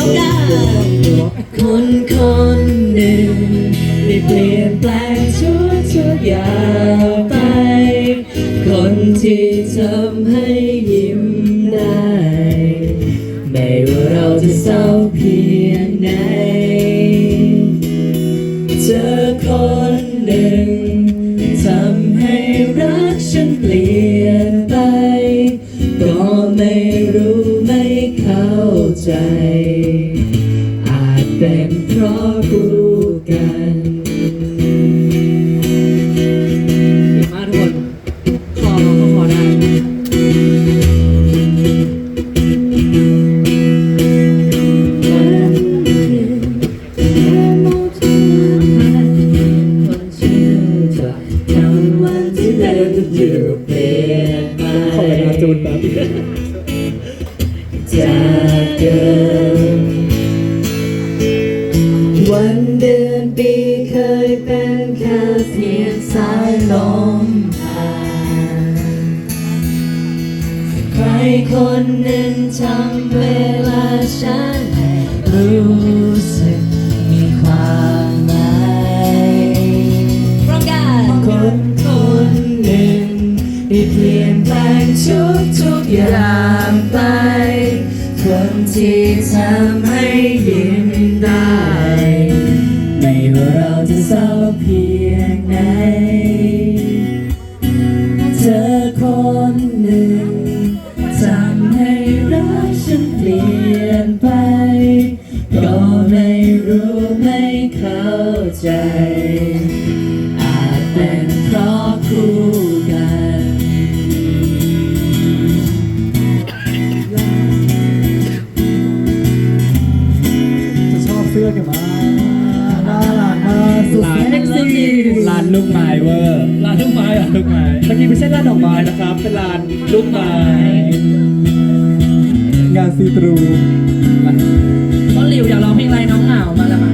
ายคนคนหนึ่งได้เปลี่ยนแปลงทุกทุกอย่างไป คนที่ทำให้ยิ้มได้ ไม่ว่าเราจะเศร้าเพียงไหนเจอคนหนึ่งทำให้รักฉันเปลี่ยนไป ก็ไม่รู้ไม่เข้าใจ จูนแป๊บจากเดิมวันเดือนปีเคยเป็นแค่เพียงสายลมผ่านใครคนหนึ่งทำเวลาฉันให้รู้ ยางไป คนที่ทำให้ยิ้มได้ ไม่ว่าเราจะเศร้าเพียงไหน เธอคนหนึ่งทำให้รักฉันเปลี่ยนไป ก็ไม่รู้ไม่เข้าใจ ลูกไม้เวอร์ร้านลูกไม้เหรอลูกไม้เมื่อกี้ไม่ใช่ร้านดอกไม้นะครับ เป็นร้านลูกไม้งานซีตรูต้นหลิวอยากร้องเพลงอะไรน้องเหงามาแล้วมา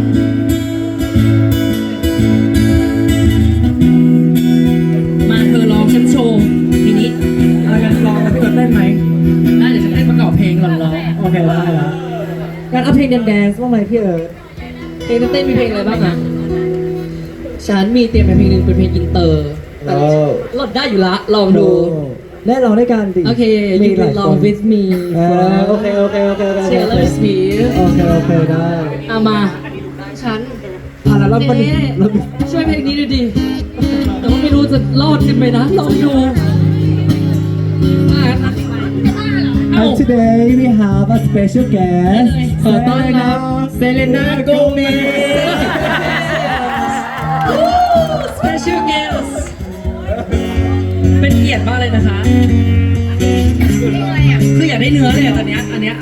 มาเธอร้องฉันโชว์ทีนี้อะไรกันลองกันพี่เอิร์ธเต้นไหมได้เดี๋ยวฉันเต้นประกอบเพลงร้องร้องโอเคได้แล้วงั้นเอาเพลงแดนซ์บ้างไหมพี่เอิร์ธเพลงเต้นมีเพลงอะไรบ้างอะ ฉันมีเตรียมไปเพลงหนึ่งเป็นเพลงอินเตอร์แต่โหลดได้อยู่ละลองดูได้ลองด้วยกันดิโอเคมี you หลาย can ค long น with me เออโอเคโอเคโอเคโอเคโอเค Taylor Swift โอเคโอเคได้เอามาฉันอะแล้วเราก็เอ๊ะเราช่วยเพลงนี้ดูดิแต่ว่าไม่รู้จะรอดกันไหมนะลองดูอะเอ้า And today we have a special guest ขอต้อนรับเซเลน่าโกเม เป็นเกียรติมากเลยนะคะ คืออยากได้เนื้อเลยอะตอนเนี้ยอันเนี้ย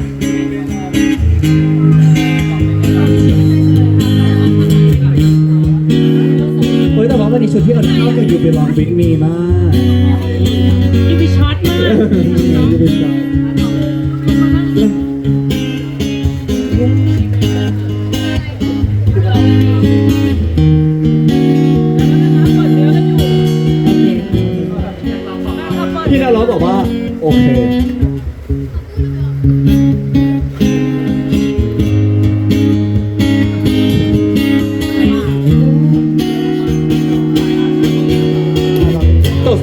เฮ้ยแต่ว่าวันนี้ชุดพี่เอิร์ธเข้ากับยูเบลองวิกมีมาก ยูบิช็อตมาก ยูเบลอ พี่ดาวร้องบอกว่า โอเค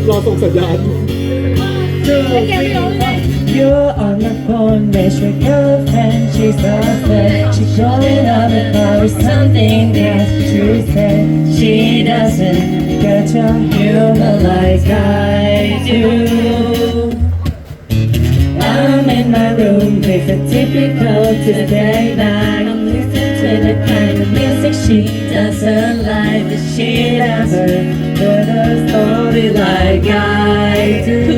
รอส่งสัญญาณ เจอ You're on the phone with your girlfriend She's upset She's calling up about something that she said She doesn't get your humor like I do. I'm in my room with a typical Tuesday night. I'm listening to the kind of music she doesn't like But she never heard a story like I do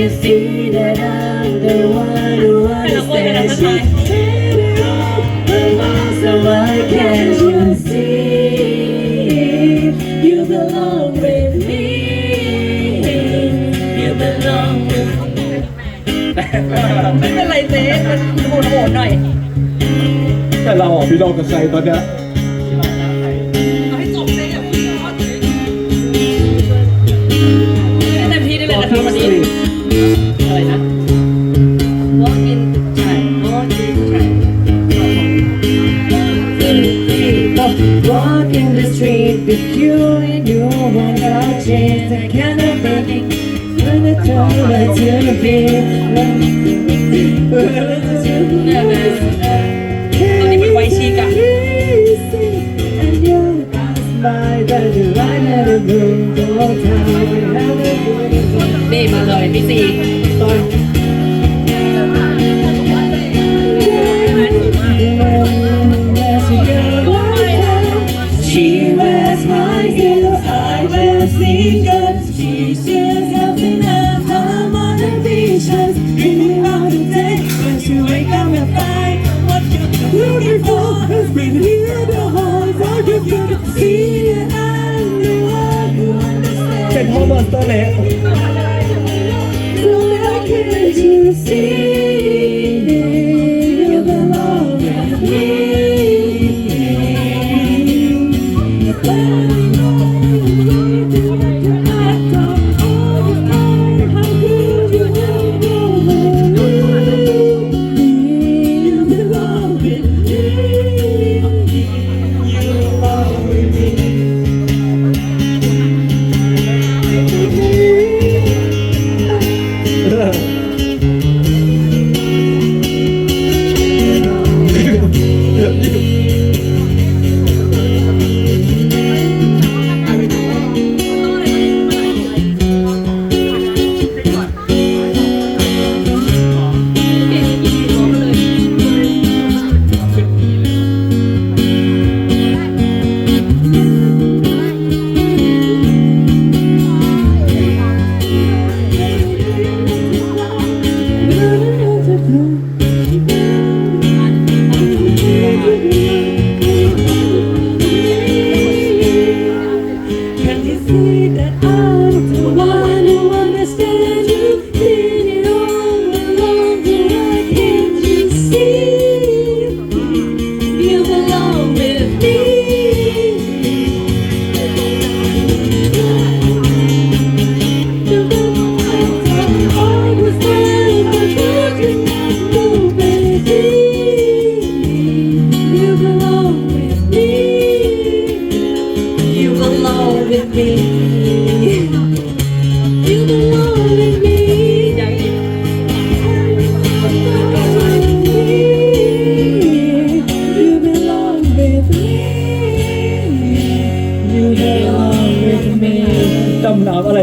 can see that I'm the one who understands you. Baby, oh, so why can't you see? You belong with me. You belong with me. ไม่เป็นไรเจ๊มันโหดโหดหน่อยแต่เราพี่ลองกับใครตอนเนี้ยเอาให้จบเจ๊อย่าพูดเยอะเจ๊เต็มที่ได้เลยนะครับวันนี้ สี่ต้นเจ็ดโมงอลตัวไหน how can Yeah.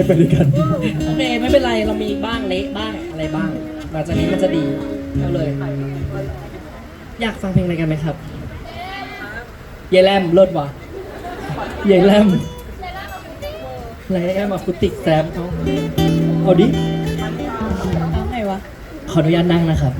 ไรไปด้วยกัน โอเคไม่เป็นไรเรามีบ้างเละบ้างอะไรบ้างหลังจากนี้มันจะดีเอาเลย อยากฟังเพลงอะไรกันไหมครับ เยายแลมเลิศว่ะเยายแลมอะไรแอมอะคุติกแซมเอาเอาดิ เอาไงวะ ขออนุญาตนั่งนะครับ